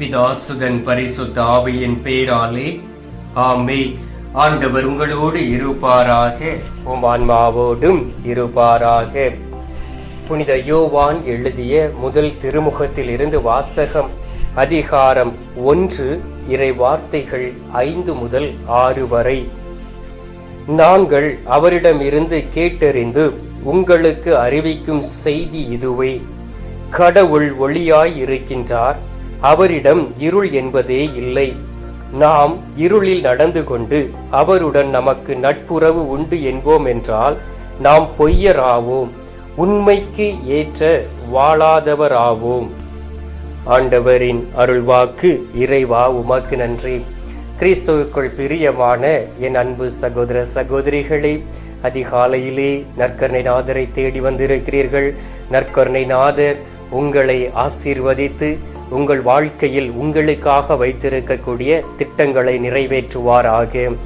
பிதாசுதன் பரிசுத்த ஆவியின் பேராலே. ஆமே ஆண்டவர் உங்களோடு இருப்பாராக. உம் ஆன்மாவோடும் இருப்பாராக. புனித யோவான் எழுதிய முதல் திருமுகத்தில் இருந்து வாசகம் அதிகாரம் ஒன்று இறை வார்த்தைகள் ஐந்து முதல் ஆறு வரை. நாங்கள் அவரிடமிருந்து கேட்டறிந்து உங்களுக்கு அறிவிக்கும் செய்தி இதுவே. கடவுள் ஒளியாய் இருக்கின்றார். அவரிடம் இருள் என்பதே இல்லை. நாம் இருளில் நடந்து கொண்டு அவருடன் நமக்கு நட்புறவு உண்டு என்போம் என்றால் நாம் பொய்யராவோம். உண்மைக்கு ஏற்ற வாழாதவராவோம். ஆண்டவரின் அருள்வாக்கு இறைவா உமக்கு நன்றி. கிறிஸ்துவுக்குள் பிரியமான என் அன்பு சகோதர சகோதரிகளே அதிகாலையிலே நற்கருணை நாதரை தேடி வந்திருக்கிறீர்கள். நற்கருணை நாதர் உங்களை ஆசீர்வதித்து உங்கள் வாழ்க்கையில் உங்களுக்காக வைத்திருக்கக்கூடிய திட்டங்களை நிறைவேற்றுவாராக.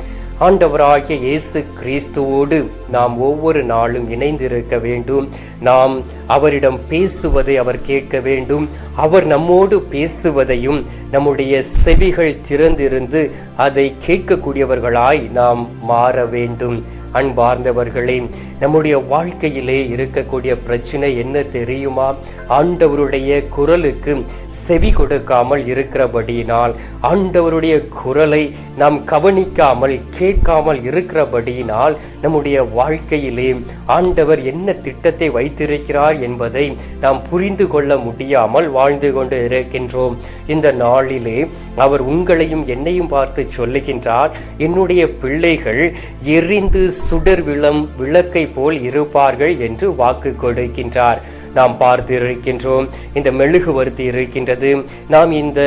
ஆண்டவராகிய இயேசு கிறிஸ்துவோடு நாம் ஒவ்வொரு நாளும் இணைந்திருக்க வேண்டும். நாம் அவரிடம் பேசுவதை அவர் கேட்க வேண்டும். அவர் நம்மோடு பேசுவதையும் நம்முடைய செவிகள் திறந்திருந்து அதை கேட்கக்கூடியவர்களாய் நாம் மாற வேண்டும். அன்பார்ந்தவர்களே நம்முடைய வாழ்க்கையிலே இருக்கக்கூடிய பிரச்சனை என்ன தெரியுமா? ஆண்டவருடைய குரலுக்கு செவி கொடுக்காமல் இருக்கிறபடியினால் ஆண்டவருடைய குரலை நாம் கவனிக்காமல் கேட்காமல் இருக்கிறபடியினால் நம்முடைய வாழ்க்கையிலே ஆண்டவர் என்ன திட்டத்தை வைத்திருக்கிறார் என்பதை நாம் புரிந்து கொள்ள முடியாமல் வாழ்ந்து கொண்டு இருக்கின்றோம். இந்த நாளிலே அவர் உங்களையும் என்னையும் பார்த்து சொல்லுகின்றார் என்னுடைய பிள்ளைகள் எரிந்து சுடர் விளம் விளக்கை போல் இருப்பார்கள் என்று வாக்கு கொடுக்கின்றார். நாம் பார்த்து இருக்கின்றோம். இந்த மெழுகுவர்த்தி இருக்கின்றது. நாம் இந்த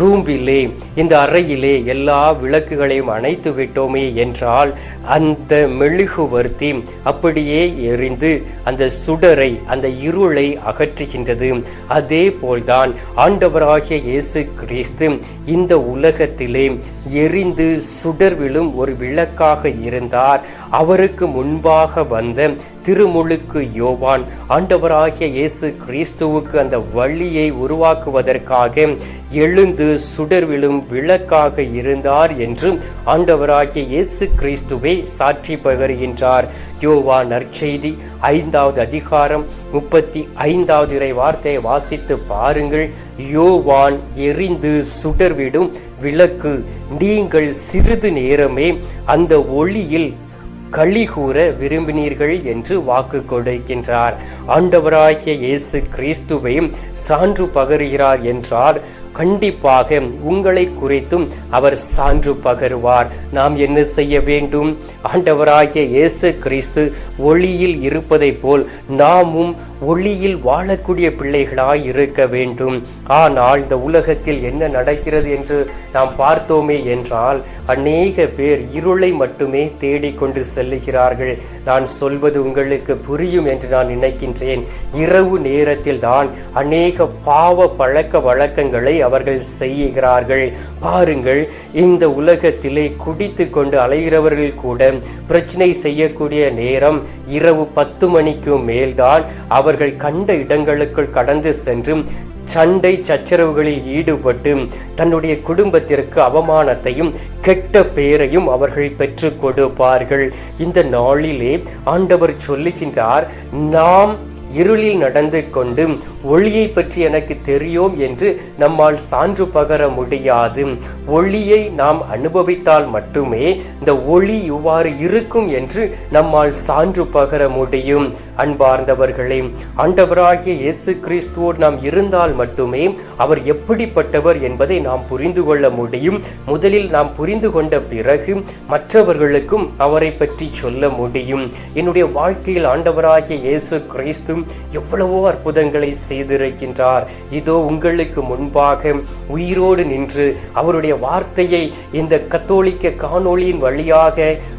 ரூம்பிலே இந்த அறையிலே எல்லா விளக்குகளையும் அணைத்து விட்டோமே என்றால் அந்த மெழுகுவர்த்தி அப்படியே எரிந்து அந்த சுடரை அந்த இருளை அகற்றுகின்றது. அதே போல்தான் ஆண்டவராகிய இயேசு கிறிஸ்து இந்த உலகத்திலே எரிந்து சுடர்விலும் ஒரு விளக்காக இருந்தார். அவருக்கு முன்பாக வந்த திருமுழுக்கு யோவான். ஆண்டவராகிய இயேசு கிறிஸ்துவுக்கு அந்த வழியை உருவாக்குவதற்காக எழுந்து சுடர் விழும் விளக்காக இருந்தார் என்று ஆண்டவராகிய இயேசு கிறிஸ்துவை சாட்சி பகர்கின்றார். யோவா நற்செய்தி ஐந்தாவது அதிகாரம் முப்பத்தி ஐந்தாவது இறை வார்த்தையை வாசித்து பாருங்கள். யோவான் எரிந்து சுடர்விடும் விளக்கு நீங்கள் சிறிது நேரமே அந்த ஒளியில் களி கூற விரும்பினீர்கள் என்று வாக்கு கொடுக்கின்றார். ஆண்டவராகிய இயேசு கிறிஸ்துவையும் சான்று பகருகிறார் என்றார் கண்டிப்பாக உங்களை குறித்தும் அவர் சான்று பகருவார். நாம் என்ன செய்ய வேண்டும்? ஆண்டவராகிய இயேசு கிறிஸ்து ஒளியில் இருப்பதைப் போல் நாமும் ஒளியில் வாழக்கூடிய பிள்ளைகளாய் இருக்க வேண்டும். ஆனால் இந்த உலகத்தில் என்ன நடக்கிறது என்று நாம் பார்த்தோமே என்றால் அநேக பேர் இருளை மட்டுமே தேடிக்கொண்டு செல்லுகிறார்கள். நான் சொல்வது உங்களுக்கு புரியும் என்று நான் நினைக்கின்றேன். இரவு நேரத்தில் தான் அநேக பாவ பழக்க வழக்கங்களை அவர்கள் செய்கிறார்கள். பாருங்கள் இந்த உலகத்திலே குடித்து கொண்டு அலைகிறவர்கள் கூட பிரச்சனை செய்யக்கூடிய நேரம் இரவு பத்து மணிக்கு மேல்தான். அவர்கள் கண்ட இடங்களுக்குள் கடந்து சென்று சண்டை சச்சரவுகளில் ஈடுபட்டு தன்னுடைய குடும்பத்திற்கு அவமானத்தையும் கெட்ட பெயரையும் அவர்கள் பெற்றுக் கொடுப்பார்கள். இந்த நாளிலே ஆண்டவர் சொல்லுகின்றார் நாம் இருளில் நடந்து கொண்டு ஒளியை பற்றி எனக்கு தெரியும் என்று நம்மால் சான்று பகர முடியாது. ஒளியை நாம் அனுபவித்தால் மட்டுமே இந்த ஒளி இவ்வாறு இருக்கும் என்று நம்மால் சான்று பகர முடியும். அன்பார்ந்தவர்களே ஆண்டவராகிய இயேசு கிறிஸ்துவோடு நாம் இருந்தால் மட்டுமே அவர் எப்படிப்பட்டவர் என்பதை நாம் புரிந்து கொள்ள முடியும். முதலில் நாம் புரிந்து கொண்ட பிறகு மற்றவர்களுக்கும் அவரை பற்றி சொல்ல முடியும். என்னுடைய வாழ்க்கையில் ஆண்டவராகிய இயேசு கிறிஸ்து எவ்வளவோ அற்புதங்களை செய்திருக்கின்றார். இதோ உங்களுக்கு முன்பாக உயிரோடு நின்று அவருடைய வார்த்தையை இந்த கத்தோலிக்க காணொளியின் வழியாக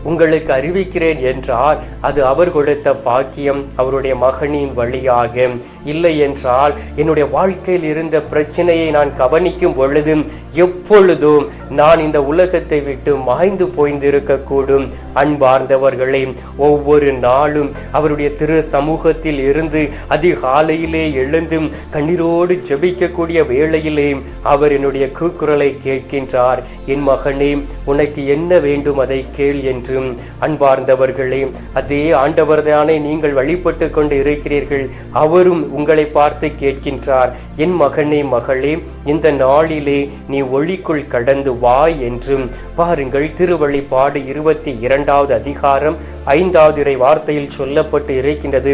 உங்களுக்கு அறிவிக்கிறேன் என்றால் அது அவர் கொடுத்த பாக்கியம் அவருடைய மகனின் வழியாக. இல்லை என்றால் என்னுடைய வாழ்க்கையில் இருந்த பிரச்சனையை நான் கவனிக்கும் பொழுதும் எப்பொழுதும் நான் இந்த உலகத்தை விட்டு மாய்ந்து போய்ந்திருக்கக்கூடும். அன்பார்ந்தவர்களே ஒவ்வொரு நாளும் அவருடைய திரு சமூகத்தில் இருந்து உணர்ந்து அதிகாலையிலே எழுந்தும் கண்ணீரோடு ஜபிக்கக்கூடிய வேளையிலே அவர் என்னுடைய கூக்குரலை கேட்கின்றார். என் மகனே உனக்கு என்ன வேண்டும் அதை கேள் என்றும் அன்பார்ந்தவர்களே அதே ஆண்டவர்தானே நீங்கள் வழிபட்டு கொண்டு இருக்கிறீர்கள் அவரும் உங்களை பார்த்து கேட்கின்றார். என் மகனே மகளே இந்த நாளிலே நீ ஒளிக்குள் கடந்து வா என்றும் பாருங்கள் திருவழிப்பாடு இருபத்தி இரண்டாவது அதிகாரம் ஐந்தாவது இறை வார்த்தையில் சொல்லப்பட்டு இருக்கின்றது.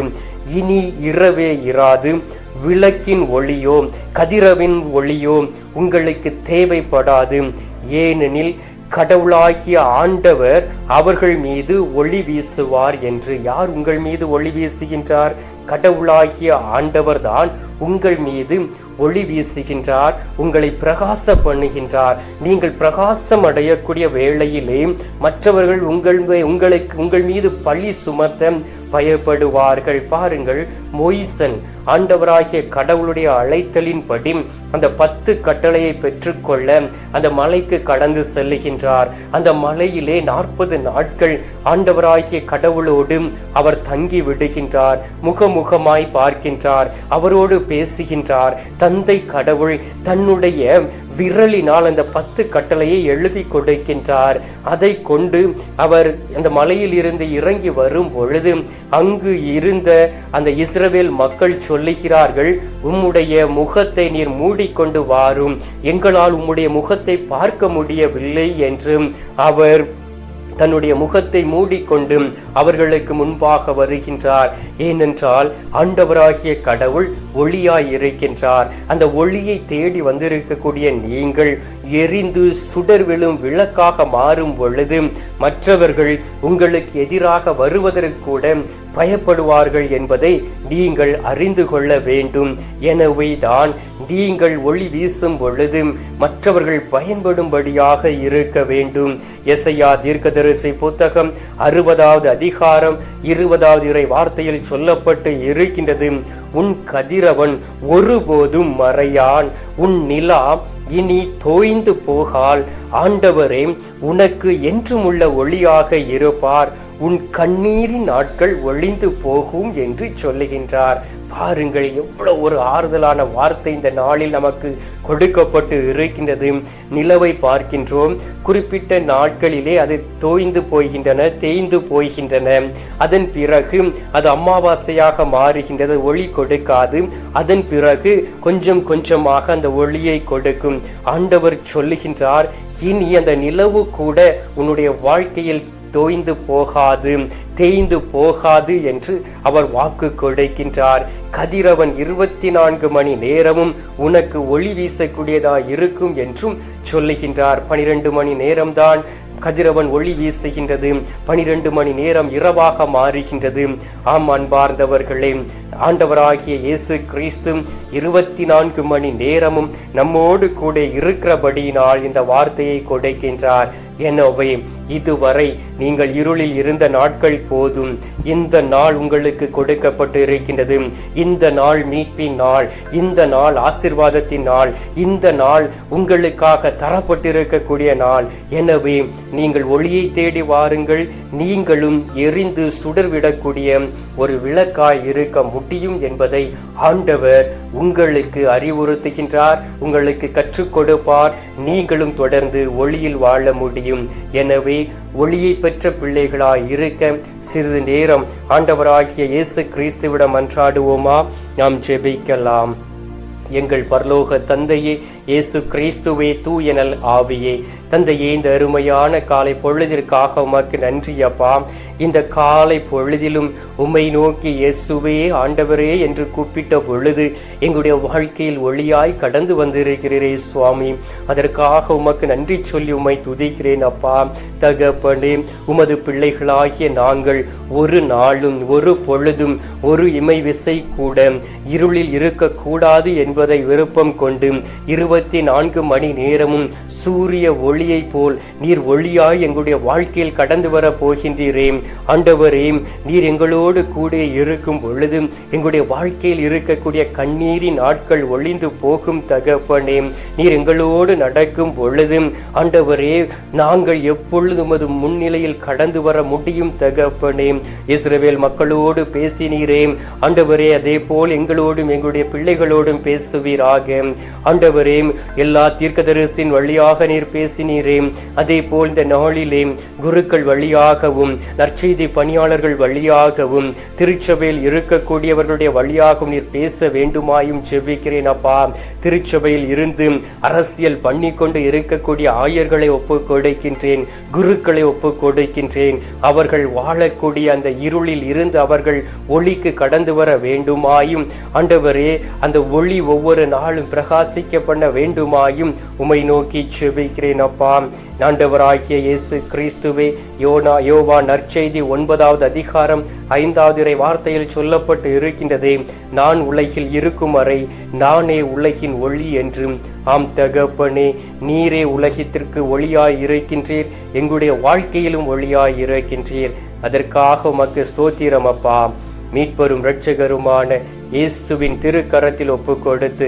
இனி இரவே இராது. விளக்கின் ஒளியோ கதிரவின் ஒளியோ உங்களுக்கு தேவைப்படாது. ஏனெனில் கடவுளாகிய ஆண்டவர் அவர்கள் மீது ஒளி வீசுவார் என்று. யார் உங்கள் மீது ஒளி வீசுகின்றார்? கடவுளாகிய ஆண்டவர்தான் உங்கள் மீது ஒளி வீசுகின்றார் உங்களை பிரகாச பண்ணுகின்றார். நீங்கள் பிரகாசம் அடையக்கூடிய வேளையிலே மற்றவர்கள் உங்கள் உங்களுக்கு உங்கள் மீது பழி சுமத்த பயப்படுவார்கள். பாருங்கள் மொய்சன் ஆண்டவராகிய கடவுளுடைய அழைத்தலின்படி அந்த பத்து கட்டளையை பெற்றுக்கொள்ள அந்த மலைக்கு கடந்து செல்லுகின்றார். அந்த மலையிலே நாற்பது நாட்கள் ஆண்டவராகிய கடவுளோடு அவர் தங்கி விடுகின்றார். முகமுகமாய் பார்க்கின்றார். அவரோடு பேசுகின்றார். தந்தை கடவுள் தன்னுடைய விரலினால் அந்த பத்து கட்டளையை எழுதி கொடுக்கின்றார். அதை கொண்டு அவர் அந்த மலையில் இருந்து இறங்கி வரும் பொழுது அங்கு இருந்த அந்த இஸ்ரவேல் மக்கள் சொல்லுகிறார்கள் உம்முடைய முகத்தை நீர் மூடிக்கொண்டு வாரும். எங்களால் உம்முடைய முகத்தை பார்க்க முடியவில்லை என்று. அவர் தன்னுடைய முகத்தை மூடிக்கொண்டு அவர்களுக்கு முன்பாக வருகின்றார். ஏனென்றால் ஆண்டவராகிய கடவுள் ஒளியாய் இருக்கின்றார். அந்த ஒளியை தேடி வந்திருக்கக்கூடிய நீங்கள் எரிந்து சுடர் விழும் விளக்காக மாறும் பொழுது மற்றவர்கள் உங்களுக்கு எதிராக வருவதற்கு கூட பயப்படுவார்கள் என்பதை நீங்கள் அறிந்து கொள்ள வேண்டும். எனவே தான் நீங்கள் ஒளி வீசும் பொழுது மற்றவர்கள் பயன்படும்படியாக இருக்க வேண்டும். எசையா தீர்க்கதரிசி புத்தகம் அறுபதாவது அதிகாரம் இருபதாவது இறை வார்த்தையில் சொல்லப்பட்டு இருக்கின்றது. உன் கதிரவன் ஒருபோதும் மறையான். உன் நிலா இனி தோய்ந்து போகால். ஆண்டவரே உனக்கு என்றுமுள்ள ஒளியாக இருப்பார். உன் கண்ணீரின் நாட்கள் ஒளிந்து போகும் என்று சொல்லுகின்றார். பாருங்கள் எவ்வளவு ஒரு ஆறுதலான வார்த்தை இந்த நாளில் நமக்கு கொடுக்கப்பட்டு இருக்கின்றது. நிலவை பார்க்கின்றோம். குறிப்பிட்ட நாட்களிலே அது தோய்ந்து போகின்றன தேய்ந்து போகின்றன. அதன் பிறகு அது அமாவாசையாக மாறுகின்றது ஒளி கொடுக்காது. அதன் பிறகு கொஞ்சம் கொஞ்சமாக அந்த ஒளியை கொடுக்கும். ஆண்டவர் சொல்லுகின்றார் இனி அந்த நிலவு கூட உன்னுடைய வாழ்க்கையில் தோய்ந்து போகாது. தேய்ந்து போகாது என்று அவர் வாக்கு கொடுக்கின்றார். கதிரவன் இருபத்தி நான்கு மணி நேரமும் உனக்கு ஒளி வீசக்கூடியதாய் இருக்கும் என்றும் சொல்லுகின்றார். பனிரெண்டு மணி நேரம்தான் கதிரவன் ஒளி வீசுகின்றது. பனிரெண்டு மணி நேரம் இரவாக மாறுகின்றது. ஆம் அன்பார்ந்தவர்களே ஆண்டவராகிய இயேசு கிறிஸ்து இருபத்தி நான்கு மணி நேரமும் நம்மோடு கூட இருக்கிறபடியினால் இந்த வார்த்தையை கொடுக்கின்றார். எனவே இதுவரை நீங்கள் இருளில் இருந்த நாட்கள் போதும். இந்த நாள் உங்களுக்கு கொடுக்கப்பட்டு இருக்கின்றது இந்த நாள் மீட்பின் நாள் இந்த நாள் ஆசிர்வாதத்தின் நாள் இந்த நாள் உங்களுக்காக தரப்பட்டிருக்கக்கூடிய நாள். எனவே நீங்கள் ஒளியை தேடி வாருங்கள். நீங்களும் எரிந்து சுடர்விடக்கூடிய ஒரு விளக்காய் இருக்க முடியும் என்பதை ஆண்டவர் உங்களுக்கு அறிவுறுத்துகின்றார் உங்களுக்கு கற்றுக் கொடுப்பார். நீங்களும் தொடர்ந்து ஒளியில் வாழ முடியும். எனவே ஒளியை பெற்ற பிள்ளைகளாய் இருக்க சிறிது நேரம் ஆண்டவராகிய இயேசு கிறிஸ்துவிடம் அன்றாடுவோமா? நாம் ஜெபிக்கலாம். எங்கள் பரலோக தந்தையே இயேசு கிறிஸ்துவே தூயனல் ஆவியே. தந்தையே இந்த அருமையான காலை பொழுதிற்காக உமக்கு நன்றி அப்பா. இந்த காலை பொழுதிலும் உம்மை நோக்கி இயேசுவே ஆண்டவரே என்று கூப்பிட்ட பொழுது எங்களுடைய வாழ்க்கையில் ஒளியாய் கடந்து வந்திருக்கிறீரே சுவாமி. அதற்காக உமக்கு நன்றி சொல்லி உம்மை துதிக்கிறேன் அப்பா. தகப்பனே உமது பிள்ளைகளாகிய நாங்கள் ஒரு நாளும் ஒரு பொழுதும் ஒரு இமை விசை கூட இருளில் இருக்கக்கூடாது என்பதை விருப்பம் கொண்டு இருபத்தி இருபத்தி நான்கு மணி நேரமும் சூரிய ஒளியைப் போல் நீர் ஒளியாய் எங்களுடைய வாழ்க்கையில் கடந்து வர போகின்றீரே. ஆண்டவரே நீர் எங்களோடு கூட இருக்கும் பொழுதும் எங்களுடைய வாழ்க்கையில் இருக்கக்கூடிய கண்ணீரின் நாட்கள் ஒளிந்து போகும் தகப்பனே. நீர் எங்களோடு நடக்கும் பொழுதும் ஆண்டவரே நாங்கள் எப்பொழுதும் அது முன்னிலையில் கடந்து வர முடியும் தகப்பனே. இஸ்ரவேல் மக்களோடு பேசினீரே. ஆண்டவரே அதே போல் எங்களோடும் எங்களுடைய பிள்ளைகளோடும் பேசுவீராக. ஆண்டவரே எல்லா தீர்க்கதரிசின் வழியாக நீர் பேசினீரே. அதே போல் இந்த நாளிலே குருக்கள் வழியாகவும் நற்செய்தி பணியாளர்கள் வழியாகவும் திருச்சபையில் இருக்கக்கூடியவர்களுடைய வழியாகவும் நீர் பேச வேண்டுமாயும் செவ்விக்கிறேன் அப்பா. திருச்சபையில் இருந்து அரசியல் பண்ணி கொண்டு இருக்கக்கூடிய ஆயர்களை ஒப்பு கொடுக்கின்றேன் குருக்களை ஒப்பு கொடுக்கின்றேன். அவர்கள் வாழக்கூடிய அந்த இருளில் இருந்து அவர்கள் ஒளிக்கு கடந்து வர வேண்டுமாயும். ஆண்டவரே அந்த ஒளி ஒவ்வொரு நாளும் பிரகாசிக்க பண்ண வேண்டுமாயும் உமை நோக்கி செபிக்கிறேன் அப்பா. ஆண்டவராகிய இயேசு கிறிஸ்துவே யோனா யோவா நற்செய்தி ஒன்பதாவது அதிகாரம் ஐந்தாவது இறை வார்த்தையில் சொல்லப்பட்டு இருக்கின்றதே. நான் உலகில் இருக்கும் வரை நானே உலகின் ஒளி என்றும். ஆம் தகப்பனே நீரே உலகத்திற்கு ஒளியாய் இருக்கின்றீர் எங்களுடைய வாழ்க்கையிலும் ஒளியாய் இருக்கின்றீர். அதற்காக உமக்கு ஸ்தோத்திரம் அப்பா. மீட்பரும் இரட்சகருமான இயேசுவின் திருக்கரத்தில் ஒப்பு கொடுத்து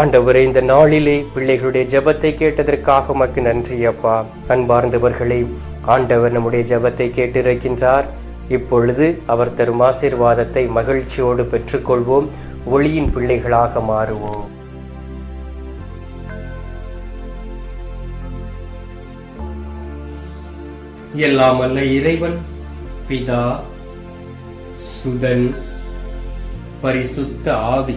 ஆண்டவரே இந்த நாளிலே பிள்ளைகளுடைய ஜபத்தை கேட்டதற்காக உமக்கு நன்றி அப்பா. அன்பார்ந்தவர்களே ஆண்டவர் நம்முடைய ஜெபத்தை கேட்டிருக்கின்றார். இப்பொழுது அவர் தரும் ஆசீர்வாதத்தை மகிழ்ச்சியோடு பெற்றுக்கொள்வோம். ஒளியின் பிள்ளைகளாக மாறுவோம். எல்லாம் அல்ல இறைவன் பிதா சுதன் பரிசுத்த ஆவி.